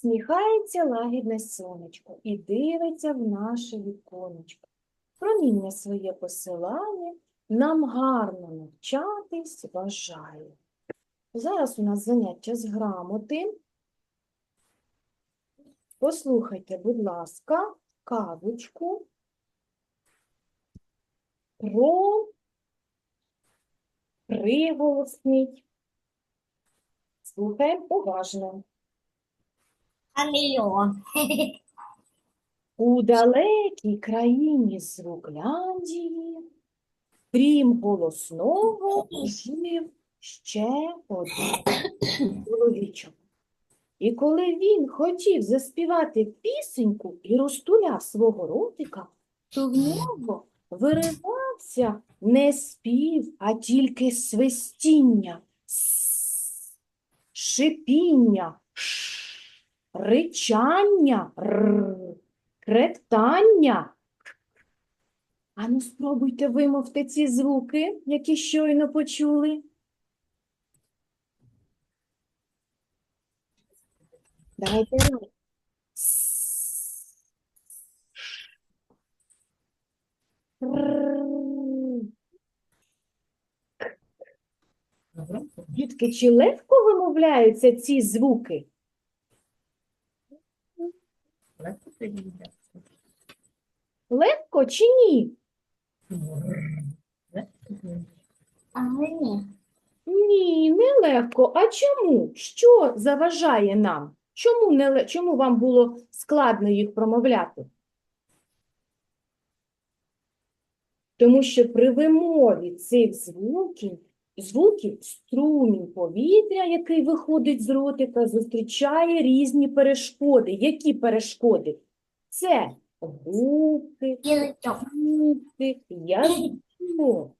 Сміхається лагідне сонечко і дивиться в наше віконечко. Проміння своє посилає, нам гарно навчатись бажає. Зараз у нас заняття з грамоти. Послухайте, будь ласка, казочку про приголосний. Слухаємо уважно. Хамелеон. У далекій країні Звукляндії, крім голосного, жив ще один чоловічок. І коли він хотів заспівати пісеньку і розтуляв свого ротика, то в нього виривався не спів, а тільки свистіння, шипіння, ричання, «р», кректання. Ану, спробуйте вимовити ці звуки, які щойно почули. Давайте. Дітки, чи легко вимовляються ці звуки? Легко чи ні? А ні. Ні, не легко. А чому? Що заважає нам? Чому, не, чому вам було складно їх промовляти? Тому що при вимові цих звуків, звуків струмінь повітря, який виходить з ротика, зустрічає різні перешкоди. Які перешкоди? Це губки, губки, язичок.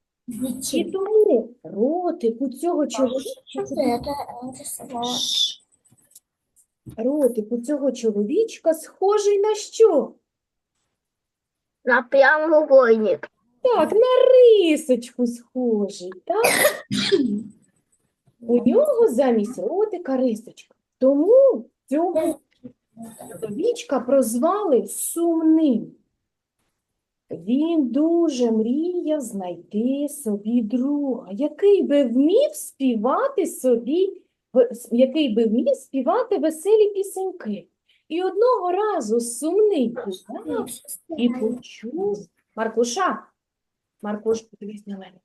І тому ротик у цього слово. Ротик у цього чоловічка схожий на що? На прямоугольник. Так, на рисочку схожий, так? У нього замість ротика рисочка. Тому цього чоловічка прозвали сумним. Він дуже мріяв знайти собі друга, який би вмів співати собі, який би вмів співати веселі пісеньки. І одного разу сумний гуляв і почув Маркуша, Маркуш, подивись на мене.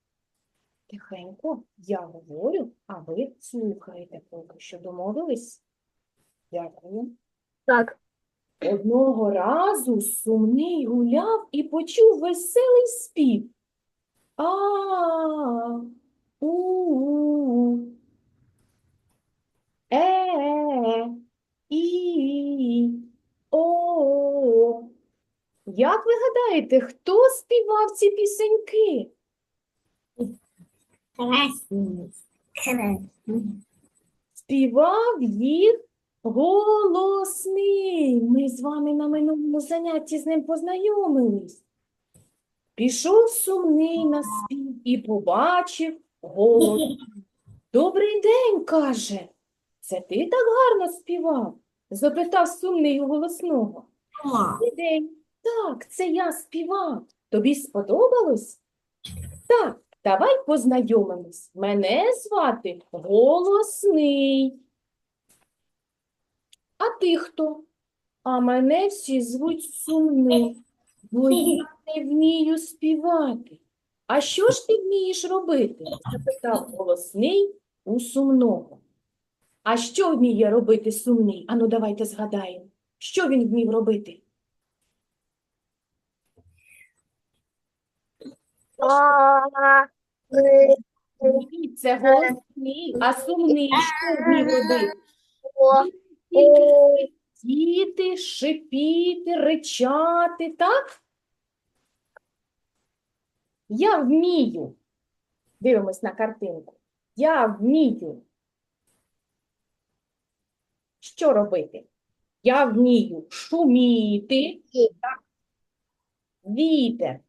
Тихенько, я говорю, а ви слухаєте поки що. Домовились? Дякую. Так. Одного разу сумний гуляв і почув веселий спів. А, у, е, і, о. Як ви гадаєте, хто співав ці пісеньки? Співав їх голосний. Ми з вами на минулому занятті з ним познайомились. Пішов сумний на спів і побачив голос. Добрий день, каже. Це ти так гарно співав? запитав сумний у голосного. Добрий день. Так, це я співав. Тобі сподобалось? Так, давай познайомимось. Мене звати Голосний. А ти хто? А мене всі звуть Сумний, бо я не вмію співати. А що ж ти вмієш робити? запитав голосний у сумного. А що вміє робити сумний? Ану, давайте згадаємо. Що він вмів робити? Ні, це голосний, а сумний що вмів робити? Діти, шипіти, ричати, так? Я вмію. Дивимось на картинку. Я вмію. Що робити? Я вмію шуміти. Так? Вітер.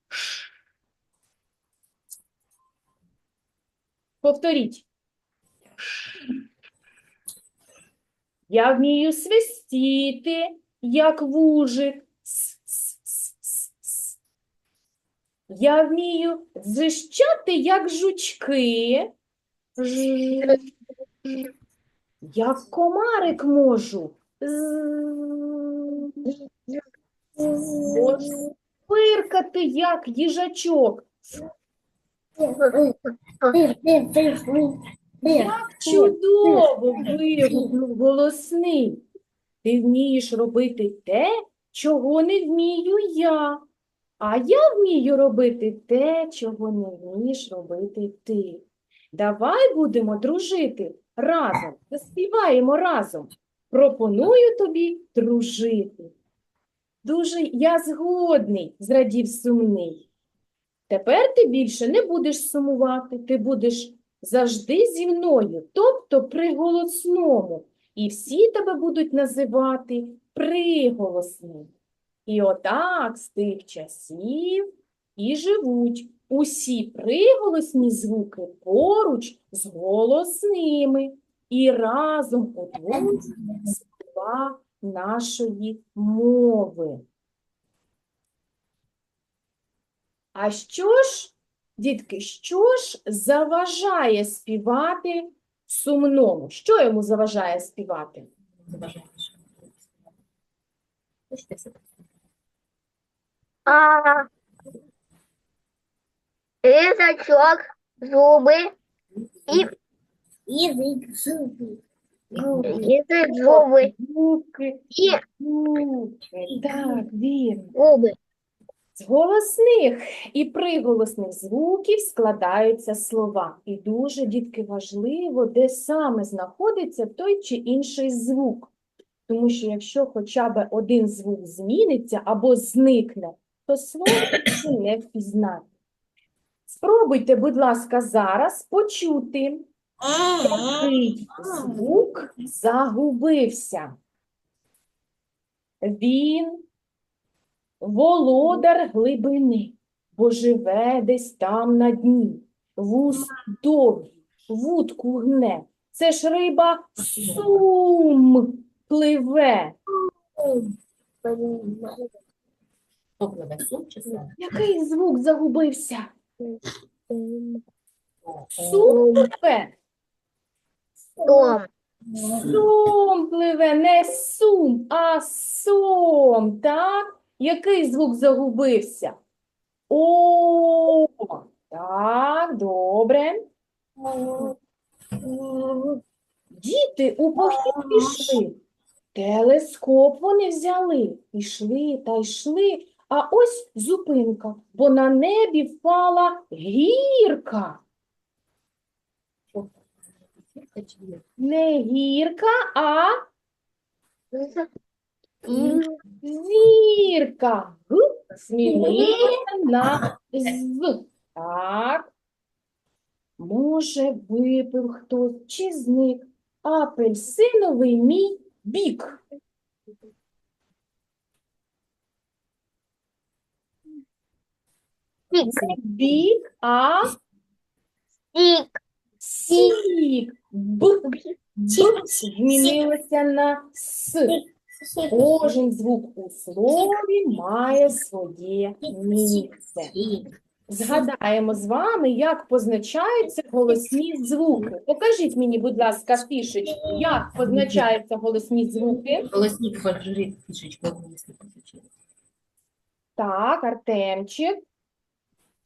Повторіть. Я вмію свистіти, як вужик. С-с-с-с-с. Я вмію дзищати, як жучки. Як комарик можу. З. Можу пиркати, як їжачок. Як чудово вигукнув голосний. Ти вмієш робити те, чого не вмію я. А я вмію робити те, чого не вмієш робити ти. Давай будемо дружити разом, заспіваємо разом. Пропоную тобі дружити. Дуже я згодний, зрадів сумний. Тепер ти більше не будеш сумувати, ти будеш завжди зі мною, тобто приголосному, і всі тебе будуть називати приголосним. І отак з тих часів і живуть усі приголосні звуки поруч з голосними і разом утворюють слова нашої мови. А що ж, дітки, що ж заважає співати сумному? Що йому заважає співати? А, язычок, зубы, язык, зубы, язык, зубы Звуки, и звуки, так, вірно. губы. З голосних і приголосних звуків складаються слова. І дуже, дітки, важливо, де саме знаходиться той чи інший звук. Тому що якщо хоча б один звук зміниться або зникне, то слово не впізнати. Спробуйте, будь ласка, зараз почути, який звук загубився. Він володар глибини, бо живе десь там на дні. Вус довгий, вудку гне. Це ж риба сум пливе. Чи сам? Який звук загубився? Сум пливе. Дом. Сом пливе, не сум, а сом, так? Який звук загубився? О, так, добре. Діти у похід пішли. Телескоп вони взяли. Пішли та йшли, а ось зупинка, бо на небі впала гірка. Не гірка, а Зірка. Змінилася на з. Так. Може, випив хтось чи зник апельсиновий мій бік. Не бік, а Сик. сік. Б. Б змінилося на с. Кожен звук у слові має своє місце. Згадаємо з вами, як позначаються голосні звуки. Покажіть мені, будь ласка, фішечку, як позначаються голосні звуки. Голосник покажи фішечку, если посочили. Так, Артемчик,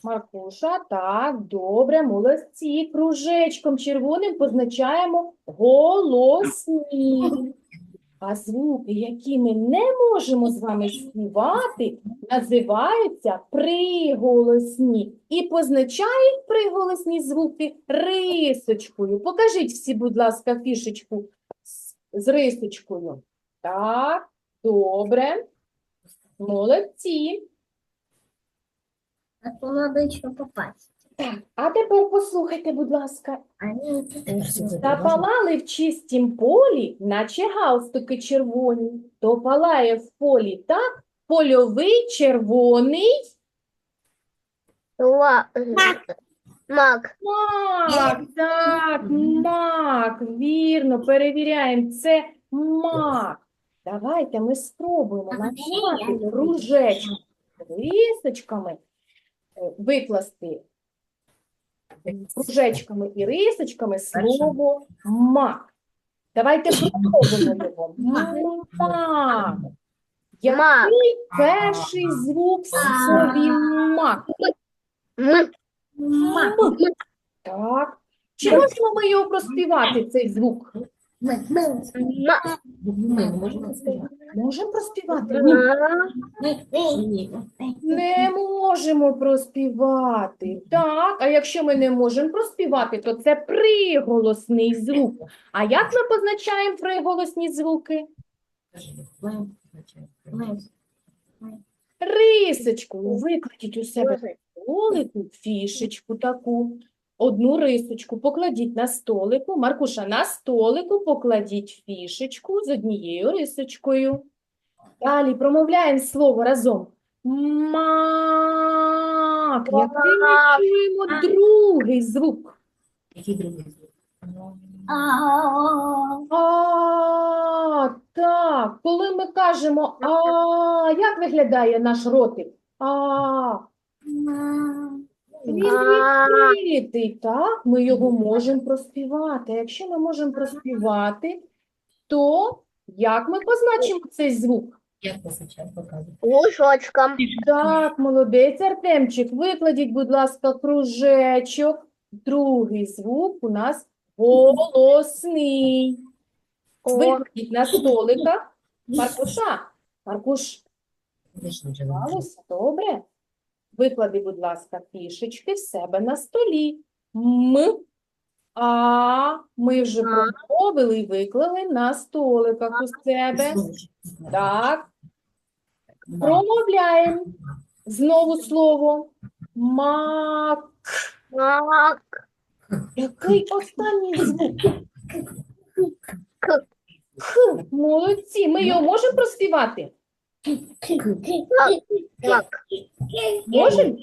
Маркуша, так, добре, молодці. Кружечком червоним позначаємо голосні. А звуки, які ми не можемо з вами співати, називаються приголосні. І позначають приголосні звуки рисочкою. Покажіть всі, будь ласка, фішечку з- рисочкою. Так, добре. Молодці. А то попасть. Так, а тепер послухайте, будь ласка. Запалали в чистім полі, наче галстуки червоні, то палає в полі так, польовий червоний Ла... Мак. мак. Так, мак, вірно, перевіряємо. Це Мак. Давайте ми спробуємо назвати ружечки рисочками, е, кружечками і рисочками слово мак. Давайте пробуємо його. Мак. Який перший звук в слові мак? М. М. Так. Чи можемо ми його проспівати, цей звук? М. Ми можемо сказати. Можемо проспівати? Ні. Ні. Не можемо проспівати. Так, а якщо ми не можемо проспівати, то це приголосний звук. А як ми позначаємо приголосні звуки? «Лем» викладіть у себе на фішечку таку, одну рисочку покладіть на столику. Маркуша, на столику покладіть фішечку з однією рисочкою. Далі промовляємо слово разом. Мак. Який ми чуємо другий звук? Який другий звук? А, так, коли ми кажемо а, як виглядає наш ротик? А, він відкритий, так, ми його можемо проспівати. А Якщо ми можемо проспівати, то як ми позначимо цей звук? Як позначає показує? Ушочком. Так, молодець, Артемчик, викладіть, будь ласка, кружечок. Другий звук у нас голосний. Викладіть на столиках. Маркуша, Маркуш? Добре. Виклади, будь ласка, фішечки в себе на столі. М, а, ми вже промовили і виклали на столиках у себе. Так, промовляємо. Знову слово. Мак. Мак. Який останній звук? К. Молодці. Ми його можемо проспівати? Можемо?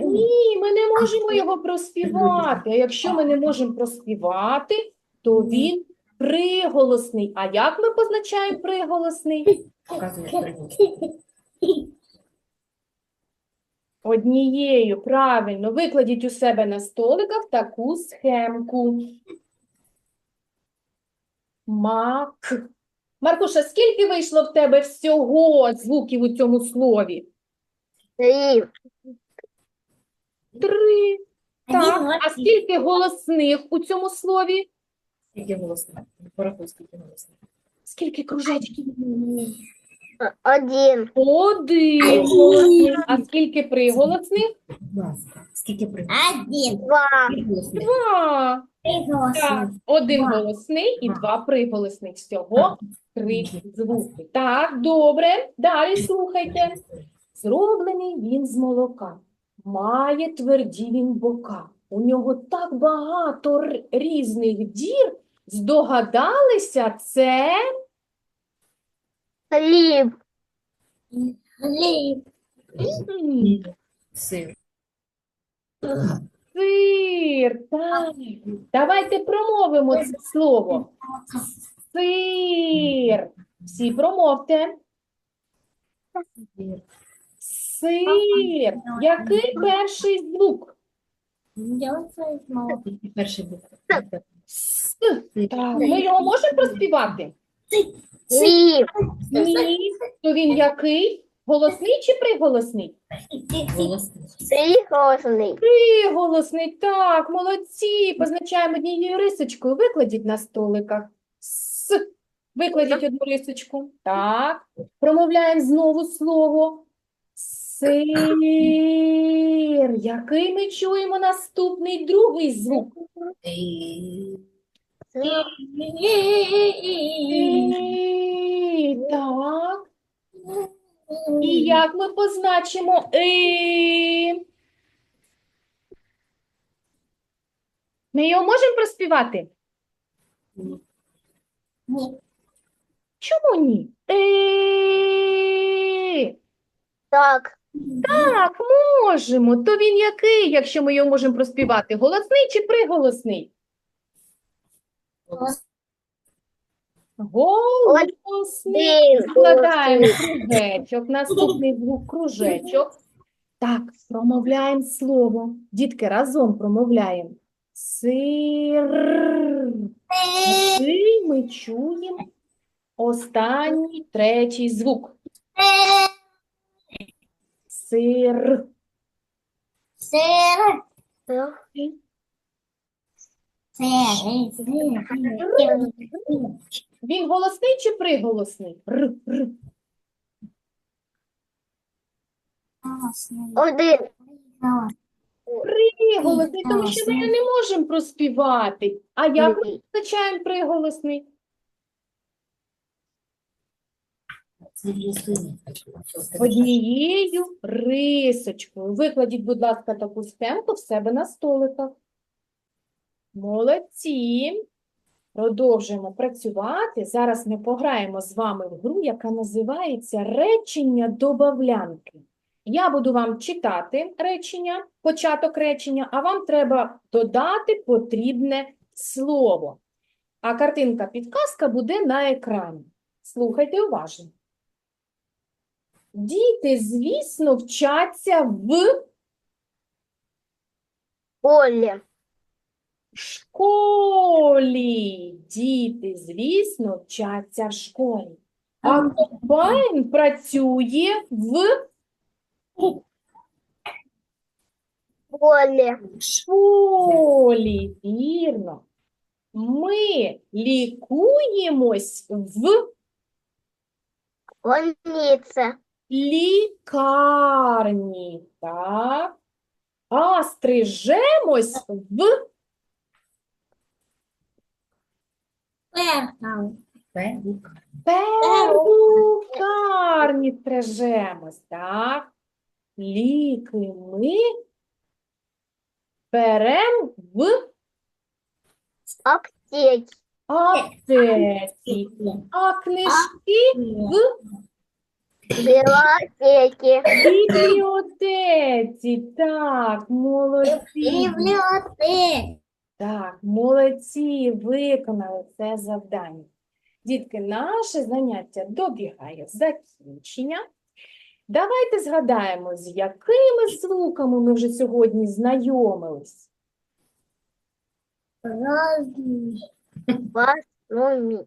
Ні, ми не можемо його проспівати. А якщо ми не можемо проспівати, то він приголосний. А як ми позначаємо приголосний? Однією, правильно, викладіть у себе на столиках таку схемку. Мак. Маркуша, скільки вийшло в тебе всього звуків у цьому слові? Три. Три. Так. А скільки голосних у цьому слові? Скільки голосних? Порахуй, скільки голосних. Скільки кружечків? Один. Один. А скільки приголосних? Будь ласка. Скільки приголосних? Один. Два. Приголосних. Два. Так, один голосний і два приголосних. Всього три звуки. Так, добре. Далі слухайте. Зроблений він з молока, має тверді він бока. У нього так багато р- різних дір. Здогадалися, це Хліб. Хліб. Сир. сир. Так. Давайте промовимо це слово. Сир. Всі промовте. Сир. Який перший звук? Тільки перший. С. Так, ми його можемо проспівати? Ні. То він який? Голосний чи приголосний? Голосний. Приголосний. Приголосний, так, молодці. Позначаємо однією рисочкою. Викладіть на столиках. С. Викладіть одну рисочку. Так. Промовляємо знову слово. Сир. Який ми чуємо наступний другий звук? І Так. І як ми позначимо «и»? Ми його можемо проспівати? Чому ні? «И». Так. Так, можемо. То він який, якщо ми його можемо проспівати? Голосний чи приголосний? Голосний. Складаємо кружечок. Наступний звук кружечок. Так, промовляємо слово. Дітки, разом промовляємо. Сир. І ми чуємо останній третій звук. Сир. Сир. Сир. Він голосний чи приголосний? Р, р. Один. Приголосний, тому що ми не можемо проспівати. А як ми визначаємо приголосний? Однією рисочкою. Викладіть, будь ласка, таку схемку в себе на столиках. Молодці. Продовжуємо працювати. Зараз ми пограємо з вами в гру, яка називається речення добавлянки. Я буду вам читати речення, початок речення, а вам треба додати потрібне слово. А картинка підказка буде на екрані. Слухайте уважно. Діти, звісно, вчаться в Поле. Школі. Діти, звісно, вчаться в школі. А комбайн працює в Поле. школі. Вірно. Ми лікуємось в Больница. лікарні. Так. А стрижемось в Перхал. Перука. Перукарні стрижемось, так? Ліки ми беремо в Аптеки. аптеці, а книжки в Библиотеки. бібліотеці. Так, молодці. Бібліотек. Так, молодці, виконали це завдання. Дітки, наше заняття добігає закінчення. Давайте згадаємо, з якими звуками ми вже сьогодні знайомились. Розумій. Баснуми.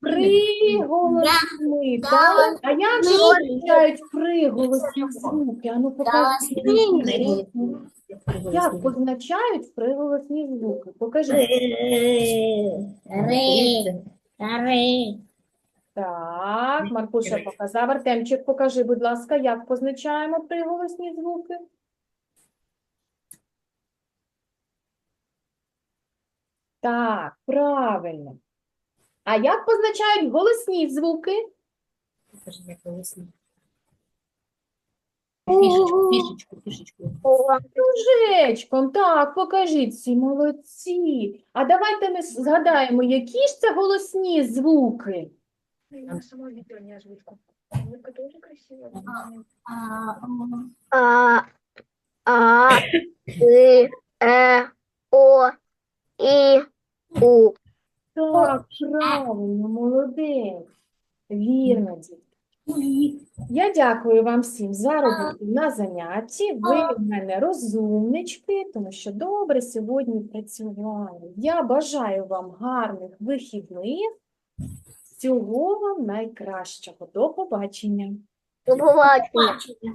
Приголосні, так? А як же визначають приголосні звуки? Ану, покажіть. Як позначають приголосні звуки? Покажіть. Ри. Ри. Так, Маркуша показав. Артемчик, покажи, будь ласка, як позначаємо приголосні звуки? Так, правильно. А як позначають голосні звуки? Фішечку, фішечку, фішечку. Кружечком, так, покажіть всі, молодці. А давайте ми згадаємо, які ж це голосні звуки? А, А. А. И. Э. О. И. У. Так, правильно, молодець. Вірно, дітки. Я дякую вам всім за роботу на занятті. Ви в мене розумнички, тому що добре сьогодні працювали. Я бажаю вам гарних вихідних. Всього вам найкращого. До побачення. Побачення. бачення.